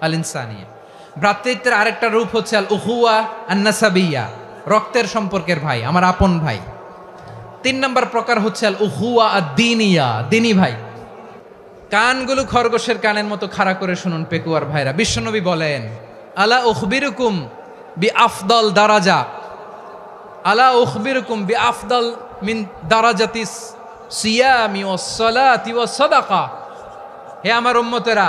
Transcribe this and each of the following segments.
আল ইনসানিয়া ভ্রাতৃত্বের আরেকটা রূপ হচ্ছে আল উহুয়া আন্নাসাবিয়া, রক্তের সম্পর্কের ভাই, আমার আপন ভাই। তিন নম্বর প্রকার হচ্ছে আল উহুয়া দিনিয়া দিনী ভাই। কানগুলো খরগোশের কানের মতো খাড়া করে শুনুন পেকুয়ার ভাইরা। বিশ্বনবী বলেন, আলা উখবিরুকুম বি আফদল দারাজা। আলা উখবিরুকুম বি আফদল মিন দারাজাতিস সিয়ামি ও সলাতি ও সদাকা হে আমার উম্মতেরা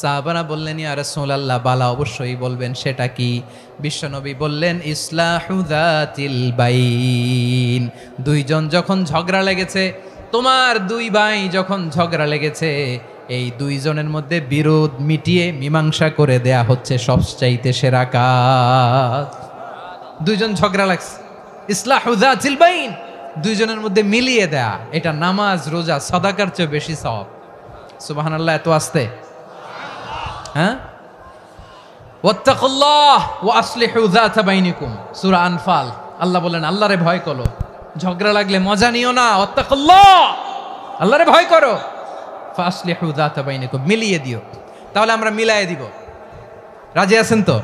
সাহাবারা বললেন, ইয়া রাসূলুল্লাহ, বালা অবশ্যই বলবেন, সেটা কি? বিশ্বনবী বললেন ইসলাহুদাতিল বাইন। দুইজন যখন ঝগড়া লেগেছে, তোমার দুই ভাই যখন ঝগড়া লেগেছে, এই দুইজনের মধ্যে বিরোধ মিটিয়ে মীমাংসা করে দেয়া হচ্ছে সবচাইতে সেরা কাজ। দুইজন ঝগড়া লাগছে ইসলাহুদাতিল বাইন। দুইজনের মধ্যে মিলিয়ে দেয়া, এটা নামাজ, রোজা, সদাকার চেয়ে বেশি সব সুবাহান আল্লাহ এত আসতে। হ্যাঁ? ওয়া আনফাল। আল্লাহ বলেন আল্লাহরে ভয় করো। ঝগড়া লাগলে মজা নিও না। আল্লাহরে ভয় করো। মিলিয়ে দিও। তাহলে আমরা মিলায়ে দিব। রাজি আছেন তো?